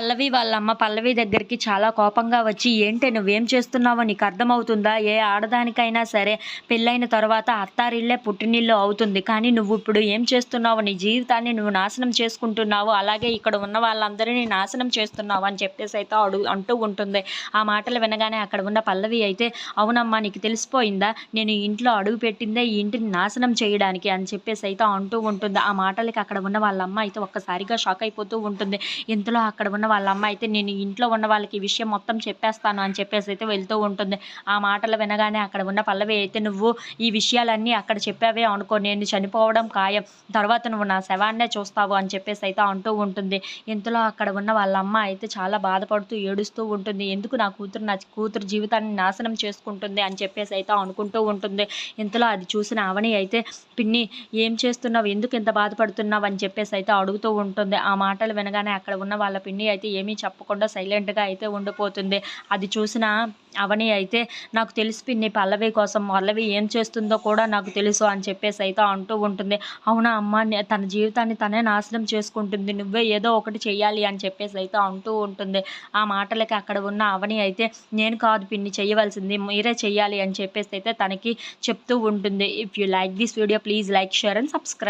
పల్లవి వాళ్ళ అమ్మ పల్లవి దగ్గరికి చాలా కోపంగా వచ్చి ఏంటి నువ్వేం చేస్తున్నావో నీకు అర్థమవుతుందా? ఏ ఆడదానికైనా సరే పెళ్ళైన తర్వాత అత్తారిళ్ళే పుట్టినిల్లు అవుతుంది. కానీ నువ్వు ఇప్పుడు ఏం చేస్తున్నావు నీ జీవితాన్ని నువ్వు నాశనం చేసుకుంటున్నావు. అలాగే ఇక్కడ ఉన్న వాళ్ళందరినీ నాశనం చేస్తున్నావు అని చెప్పేసి అయితే అడుగు అంటూ ఉంటుంది. ఆ మాటలు వినగానే అక్కడ ఉన్న పల్లవి అయితే అవునమ్మా నీకు తెలిసిపోయిందా? నేను ఇంట్లో అడుగు పెట్టిందే ఈ ఇంటిని నాశనం చేయడానికి అని చెప్పేసి అయితే అంటూ ఉంటుంది. ఆ మాటలకి అక్కడ ఉన్న వాళ్ళ అమ్మ అయితే ఒక్కసారిగా షాక్ అయిపోతూ ఉంటుంది. ఇంతలో అక్కడ ఉన్న వాళ్ళ అమ్మ అయితే నేను ఇంట్లో ఉన్న వాళ్ళకి ఈ విషయం మొత్తం చెప్పేస్తాను అని చెప్పేసి అయితే వెళ్తూ ఉంటుంది. ఆ మాటలు వినగానే అక్కడ ఉన్న పల్లవి అయితే నువ్వు ఈ విషయాలన్నీ అక్కడ చెప్పావే అనుకో నేను చనిపోవడం ఖాయం. తర్వాత నువ్వు నా శవాన్నే చూస్తావు అని చెప్పేసి అయితే అంటూ ఉంటుంది. ఇంతలో అక్కడ ఉన్న వాళ్ళ అమ్మ అయితే చాలా బాధపడుతూ ఏడుస్తూ ఉంటుంది. ఎందుకు నా కూతురు నా కూతురు జీవితాన్ని నాశనం చేసుకుంటుంది అని చెప్పేసి అయితే అనుకుంటూ ఉంటుంది. ఇంతలో అది చూసిన అవని అయితే పిన్ని ఏం చేస్తున్నావు? ఎందుకు ఇంత బాధపడుతున్నావు? అని చెప్పేసి అయితే అడుగుతూ ఉంటుంది. ఆ మాటలు వినగానే అక్కడ ఉన్న వాళ్ళ పిన్ని అయితే ఏమీ చెప్పకుండా సైలెంట్గా అయితే ఉండిపోతుంది. అది చూసిన అవని అయితే నాకు తెలిసి పిన్ని పల్లవి కోసం పల్లవి ఏం చేస్తుందో కూడా నాకు తెలుసు అని చెప్పేసి అయితే అంటూ ఉంటుంది. అవునా అమ్మ తన జీవితాన్ని తనే నాశనం చేసుకుంటుంది. నువ్వే ఏదో ఒకటి చేయాలి అని చెప్పేసి అయితే అంటూ ఉంటుంది. ఆ మాటలకి అక్కడ ఉన్న అవని అయితే నేను కాదు పిన్ని చేయవలసింది మీరే చేయాలి అని చెప్పేసి అయితే తనకి చెప్తూ ఉంటుంది. If you like this video please like share and subscribe